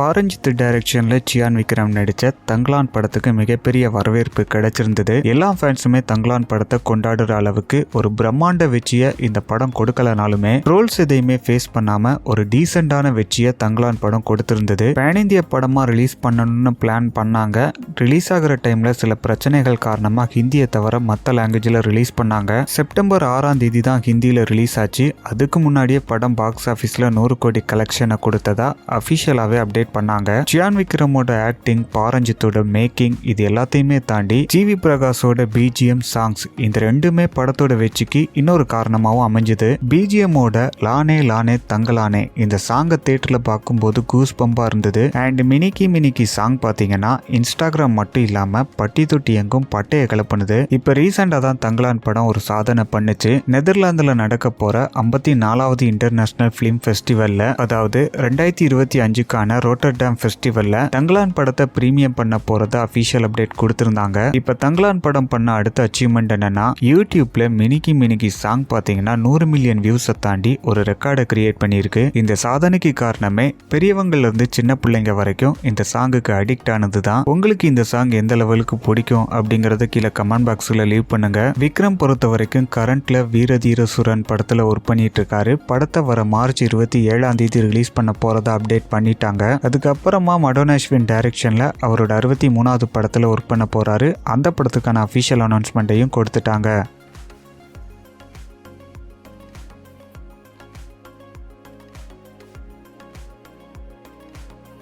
பாரஞ்சித் டைரக்ஷனில் சியான் விக்ரம் நடித்த தங்கலான் படத்துக்கு மிகப்பெரிய வரவேற்பு கிடைச்சிருந்தது. எல்லா ஃபேன்ஸுமே தங்கலான் படத்தை கொண்டாடுற அளவுக்கு ஒரு பிரம்மாண்ட வெற்றியை இந்த படம் கொடுக்கலனாலுமே ரோல்ஸ் எதையுமே ஃபேஸ் பண்ணாம ஒரு டீசெண்டான வெற்றியை தங்கலான் படம் கொடுத்திருந்தது. பேன் இந்திய படமா ரிலீஸ் பண்ணணும்னு பிளான் பண்ணாங்க. ரிலீஸ் ஆகிற டைம்ல சில பிரச்சனைகள் காரணமா ஹிந்தியை தவிர மற்ற லாங்குவேஜில் ரிலீஸ் பண்ணாங்க. செப்டம்பர் ஆறாம் தேதி தான் ஹிந்தியில் ரிலீஸ் ஆச்சு. அதுக்கு முன்னாடியே படம் பாக்ஸ் ஆஃபீஸில் நூறு கோடி கலெக்ஷனை கொடுத்ததா அஃபிஷியலாகவே அப்டேட் பண்ணாங்க. சியான் விக்ரமோட ஆக்டிங் பாரஞ்சித்தோட மேக்கிங் இது எல்லாத்தையுமே தாண்டி ஜிவி பிரகாஷோட பிஜிஎம் சாங்ஸ் இந்த ரெண்டுமே படத்தோட வெற்றிக்கு இன்னொரு காரணமாகவும் அமைஞ்சது. பிஜிஎம்மோட லானே லானே தங்கலானே இந்த சாங்கை தேட்டரில் பார்க்கும்போது கூஸ் பம்பாக இருந்தது. அண்ட் மினிக்கி மினிக்கி சாங் பார்த்தீங்கன்னா இன்ஸ்டாகிராம் மட்டும் இல்லாமல் பட்டி தொட்டி எங்கும் பட்டையை கிளப்புனது இப்போ ரீசெண்டாக தான் தங்கலான் படம் ஒரு சாதனை பண்ணுச்சு. நெதர்லாந்தில் நடக்க போகிற ஐம்பத்தி நாலாவது இன்டர்நேஷனல் ஃபிலிம் ஃபெஸ்டிவலில் அதாவது ரெண்டாயிரத்தி இருபத்தி அஞ்சுக்கான ரோட் ரோட்டர்டாம் ஃபெஸ்டிவலில் தங்கலான் படத்தை ப்ரீமியம் பண்ண போகிறதா அஃபிஷியல் அப்டேட் கொடுத்துருந்தாங்க. இப்போ தங்கலான் படம் பண்ண அடுத்த அச்சீவ்மெண்ட் என்னன்னா யூடியூப்ல மினிக்கி மினிக்கி சாங் பார்த்தீங்கன்னா நூறு மில்லியன் வியூஸை தாண்டி ஒரு ரெக்கார்டை கிரியேட் பண்ணியிருக்கு. இந்த சாதனைக்கு காரணமே பெரியவங்கள்லேருந்து சின்ன பிள்ளைங்க வரைக்கும் இந்த சாங்குக்கு அடிக்ட் ஆனது தான் உங்களுக்கு இந்த சாங் எந்த லெவலுக்கு பிடிக்கும் அப்படிங்கறத கீழே கமெண்ட் பாக்ஸில் லீவ் பண்ணுங்க. விக்ரம் பொறுத்த வரைக்கும் கரண்ட்ல வீரதீர சுரன் படத்தில் ஒர்க் பண்ணிட்டு இருக்காரு. படத்தை வர மார்ச் இருபத்தி ஏழாம் தேதி ரிலீஸ் பண்ண போறதா அப்டேட் பண்ணிட்டாங்க. அதுக்கப்புறமா மடோனாஷ்வின் டைரக்ஷனில் அவரோட அறுபத்தி மூணாவது படத்தில் ஒர்க் பண்ண போகிறாரு அந்த படத்துக்கான அஃபிஷியல் அனௌன்ஸ்மெண்ட்டையும் கொடுத்துட்டாங்க.